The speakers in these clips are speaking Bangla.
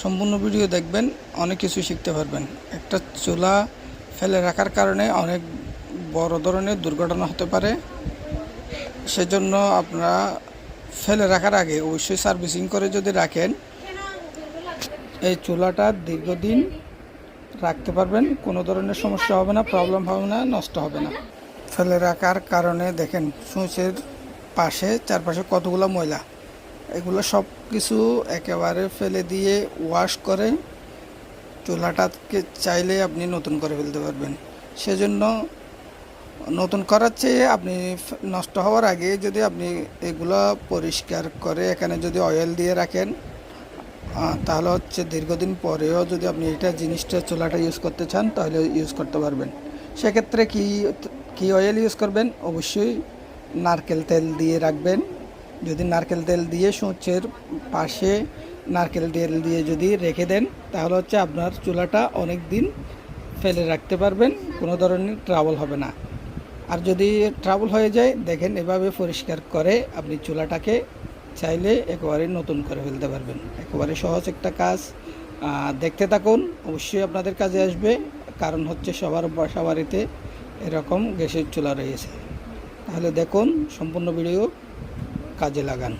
সম্পূর্ণ ভিডিও দেখবেন, অনেক কিছু শিখতে পারবেন। একটা চুলা ফেলে রাখার কারণে অনেক বড় ধরনের দুর্ঘটনা হতে পারে। সেজন্য আপনারা ফেলে রাখার আগে অবশ্যই সার্ভিসিং করে যদি রাখেন, এই চুলাটা দীর্ঘদিন রাখতে পারবেন, কোনো ধরনের সমস্যা হবে না প্রবলেম হবে না, নষ্ট হবে না। ফেলে রাখার কারণে দেখেন সুইচের পাশে চারপাশে কতগুলো ময়লা। এগুলো সব কিছু একেবারে ফেলে দিয়ে ওয়াশ করে চুলাটাকে চাইলে আপনি নতুন করে ফেলতে পারবেন। সেজন্য নতুন করার চেয়ে আপনি নষ্ট হওয়ার আগে যদি আপনি এগুলো পরিষ্কার করে এখানে যদি অয়েল দিয়ে রাখেন তাহলে হচ্ছে দীর্ঘদিন পরেও যদি আপনি এটা জিনিসটা চুলাটা ইউজ করতে চান, তাহলে ইউজ করতে পারবেন। সেক্ষেত্রে কি কি অয়েল ইউজ করবেন? অবশ্যই নারকেল তেল দিয়ে রাখবেন। যদি নারকেল তেল দিয়ে সূচের পাশে নারকেল তেল দিয়ে যদি রেখে দেন, তাহলে হচ্ছে আপনার চুলাটা অনেক দিন ফেলে রাখতে পারবেন, কোনো ধরনের ট্রাবল হবে না। আর যদি ট্রাবল হয়ে যায়, দেখেন এভাবে পরিষ্কার করে আপনি চুলাটাকে চাইলে একেবারে নতুন করে ফেলতে পারবেন। একেবারে সহজ একটা কাজ। দেখতে থাকুন, অবশ্যই আপনাদের কাজে আসবে, কারণ হচ্ছে সবার বাসা বাড়িতে এরকম গ্যাসের চুলা রয়েছে। তাহলে দেখুন, সম্পূর্ণ ভিডিও কাজে লাগান।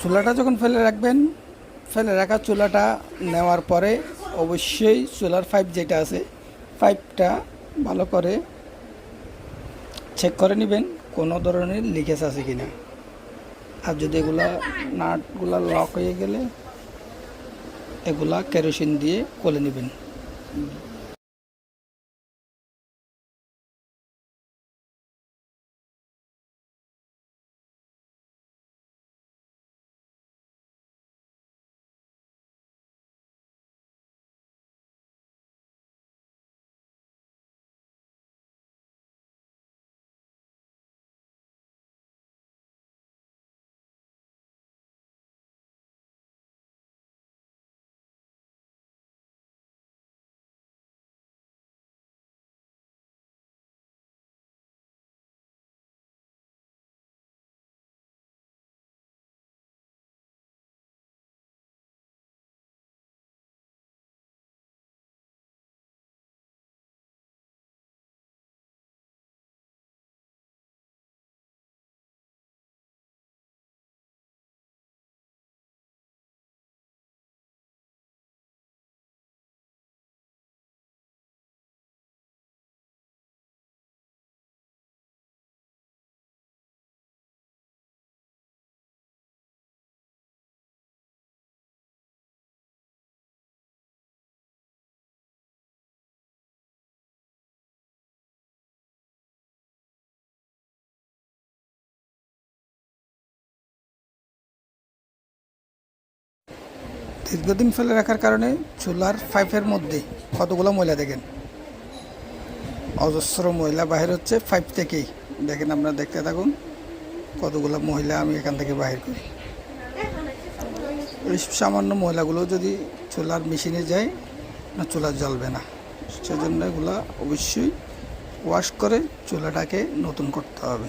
চুলাটা যখন ফেলে রাখবেন, ফেলে রাখা চুলাটা নেওয়ার পরে অবশ্যই চুলার পাইপ যেটা আছে পাইপটা ভালো করে চেক করে নেবেন কোনো ধরনের লিকেজ আছে কি না আর যদি এগুলা নাটগুলা লক হয়ে গেলে এগুলা কেরোসিন দিয়ে কলে নেবেন। দীর্ঘদিন ফেলে রাখার কারণে চুলার পাইপের মধ্যে কতগুলো ময়লা দেখেন? অজস্র ময়লা বাহির হচ্ছে পাইপ থেকেই। দেখেন আপনারা দেখতে থাকুন, কতগুলো মহিলা আমি এখান থেকে বাহির করি। এই সামান্য মহিলাগুলো যদি চুলার মেশিনে যায়, না চুলা জ্বলবে না। সেজন্য এগুলো অবশ্যই ওয়াশ করে চুলাটাকে নতুন করতে হবে।